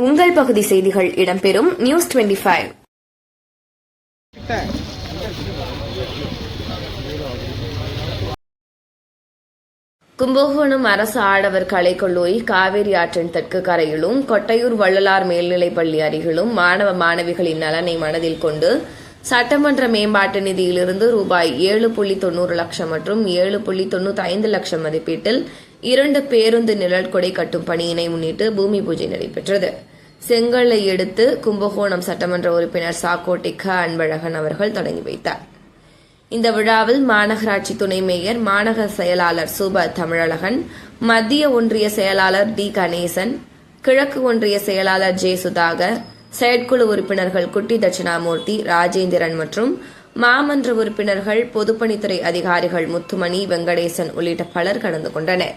உங்கள் பகுதி செய்திகள் இடம்பெறும் நியூஸ் டுவெண்டி ஃபைவ் கும்பகோணம் அரசு ஆடவர் கலைக்கல்லூரி காவேரி ஆற்றின் தெற்கு கரையிலும் கொட்டையூர் வள்ளலார் மேல்நிலைப் பள்ளி அருகிலும் மாணவ மாணவிகளின் நலனை மனதில் கொண்டு சட்டமன்ற மேம்பாட்டு நிதியிலிருந்து ரூபாய் ஏழு புள்ளி தொண்ணூறு லட்சம் மற்றும் ஏழு புள்ளி தொண்ணூத்தி ஐந்து லட்சம் மதிப்பீட்டில் இரண்டு பேருந்து நிழல் கொடை கட்டும் பணியினை முன்னிட்டு பூமி பூஜை நடைபெற்றது. செங்கல்லை எடுத்து கும்பகோணம் சட்டமன்ற உறுப்பினர் சாக்கோட்டை க அன்பழகன் அவர்கள் தொடங்கி வைத்தார். இந்த விழாவில் மாநகராட்சி துணை மேயர் மாநகர செயலாளர் சூப தமிழழகன் மத்திய ஒன்றிய செயலாளர் டி கணேசன் கிழக்கு ஒன்றிய செயலாளர் ஜே சுதாகர் செயற்குழு உறுப்பினர்கள் குட்டி தட்சிணாமூர்த்தி ராஜேந்திரன் மற்றும் மாமன்ற உறுப்பினர்கள் பொதுப்பணித்துறை அதிகாரிகள் முத்துமணி வெங்கடேசன் உள்ளிட்ட பலர் கலந்து கொண்டனர்.